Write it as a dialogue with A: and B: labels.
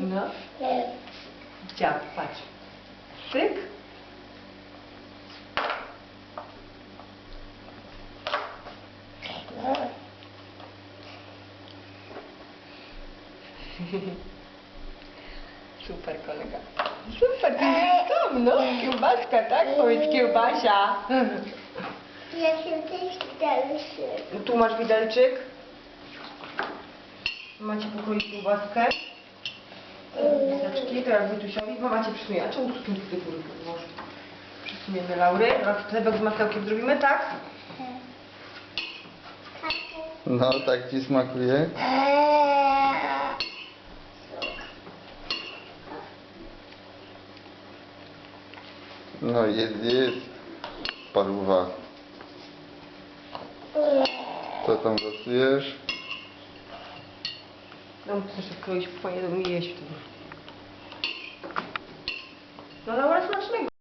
A: No. Dziab, patrz. Tyk. Super kolega. Super, ty tam, no. Kiełbaska, tak? Powiedz kiełbasia.
B: Ja się też dalszy.
A: Tu masz widelczyk. Macie pokroić kiełbaskę. Miseczki, teraz Wojtusiowi, bo macie przysunięcie. Czemu tu tu do góry może? Przesuniemy Laury. Teraz chlebek z masełkiem zrobimy, tak?
C: No, tak ci smakuje? No, jest, jest. Paruwa. Co tam gotujesz?
A: No muszę fajnie do mnie jeść wtedy. No Laura smacznego.